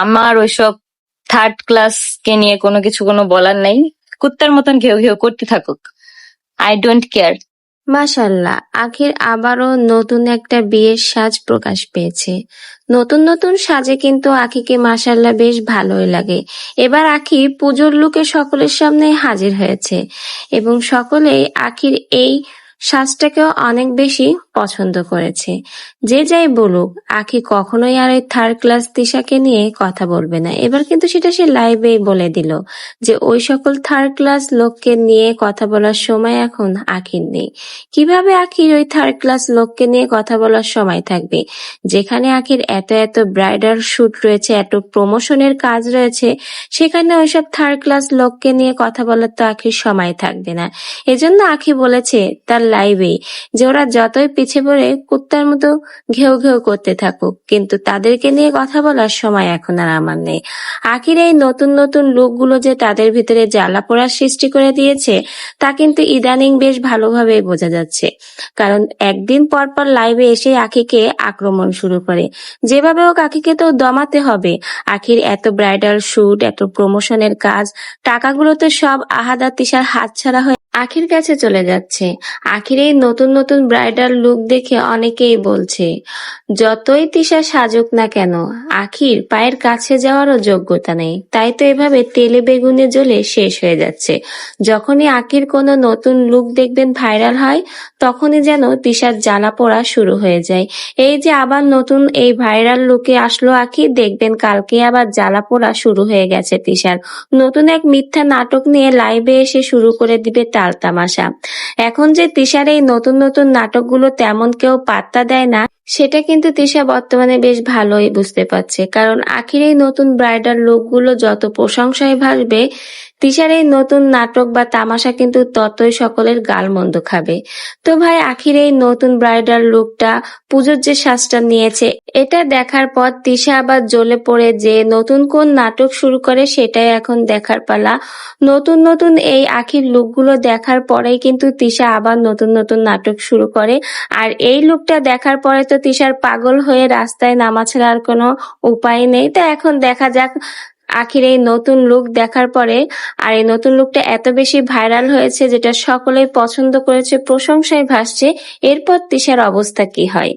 আমার ওইসব third class কে নিয়ে কোনো কিছু কোনো বলার নাই। কুত্তার মতন ঘেউ ঘেউ করতে থাকুক। আই ডোন্ট কেয়ার মাশাল্লাহ, আখির আবারও নতুন একটা বিয়ের সাজ প্রকাশ পেয়েছে। নতুন নতুন সাজে কিন্তু আখিকে মাশাল্লাহ বেশ ভালোই লাগে। এবার আখি পুজোর লুকে সকলের সামনে হাজির হয়েছে এবং সকলেই আখির এই সাজটাকেও অনেক বেশি পছন্দ করেছে। যে যাই বলুক, আখি কখনোই আর ওই থার্ড ক্লাস তিশাকে নিয়ে কথা বলবে না। এবার কিন্তু সেটা সে লাইভেই বলে দিল যে, ওই সকল থার্ড ক্লাস লোককে নিয়ে কথা বলার সময় এখন আখির নেই। কীভাবে আখির ওই থার্ড ক্লাস লোককে নিয়ে কথা বলার সময় থাকবে? যেখানে আখির এত এত ব্রাইডাল শুট রয়েছে, এত প্রমোশনের কাজ রয়েছে, সেখানে ওইসব থার্ড ক্লাস লোককে নিয়ে কথা বলার তো আখির সময় থাকবে না। এজন্য আখি বলেছে তার লাইভেই যে, ওরা যতই পিছে পড়ে কুত্তার মতো ঘেউ ঘেউ করতে থাকুক। কিন্তু তাদেরকে নিয়ে কথা বলার সময় এখন আর আমার নেই। আখির এই নতুন নতুন লোকগুলো যে তাদের ভিতরে জ্বালা পোড়ার সৃষ্টি করে দিয়েছে, তা কিন্তু ইদানিং বেশ ভালোভাবে বোঝা যাচ্ছে। কারণ একদিন পর পর লাইভে এসে আখিকে আক্রমণ শুরু করে। যেভাবে হোক আখিকে তো দমাতে হবে। আখির এত ব্রাইডাল শুট, এত প্রমোশনের কাজ, টাকাগুলো তো সব আহাদা তিসার হাতছাড়া হয়ে আখির কাছে চলে যাচ্ছে। আখির এই নতুন নতুন ব্রাইডাল লুক দেখে অনেকেই বলছে, যতই তিশা সাজুক না কেন, আখির পায়ের কাছে যাওয়ারও যোগ্যতা নেই তাই তো এভাবে তেলে বেগুনে জ্বলে শেষ হয়ে যাচ্ছে। যখনই আখির কোনো নতুন লুক দেখবেন ভাইরাল হয়, তখনই যেন তিশার জ্বালা পোড়া শুরু হয়ে যায়। এই যে আবার নতুন এই ভাইরাল লুকে আসলো আখি দেখবেন কালকে আবার জ্বালা পোড়া শুরু হয়ে গেছে তিশার। নতুন এক মিথ্যা নাটক নিয়ে লাইভে এসে শুরু করে দিবে তাল তামাশা এখন যে তিশার এই নতুন নতুন নাটকগুলো তেমন কেউ পাত্তা দেয় না সেটা কিন্তু তিশা বর্তমানে বেশ ভালোই বুঝতে পারছে। কারণ আখির এই নতুন ব্রাইডাল লুকগুলো যত প্রশংসায় ভাসবে তিশার এই নতুন নাটক বা তামাশা কিন্তু ততই সকলের গালমন্দ খাবে। তো ভাই, আখির এই নতুন ব্রাইডাল লুকটা পুজোর যে সাজটা নিয়েছে, এটা দেখার পর তিশা আবার জ্বলে পড়ে যে নতুন কোন নাটক শুরু করে সেটাই এখন দেখার পালা। নতুন নতুন এই আখির লুকগুলো দেখার পরেই কিন্তু তিশা আবার নতুন নতুন নাটক শুরু করে। আর এই লুকটা দেখার পরে তো তিশার পাগল হয়ে রাস্তায় নামা ছাড়ার কোনো উপায় নেই। তো এখন দেখা যাক আখির এই নতুন লুক দেখার পরে। আর এই নতুন লুকটা এত বেশি ভাইরাল হয়েছে যেটা সকলেই পছন্দ করেছে প্রশংসায় ভাসছে। এরপর তিশার অবস্থা কি হয়?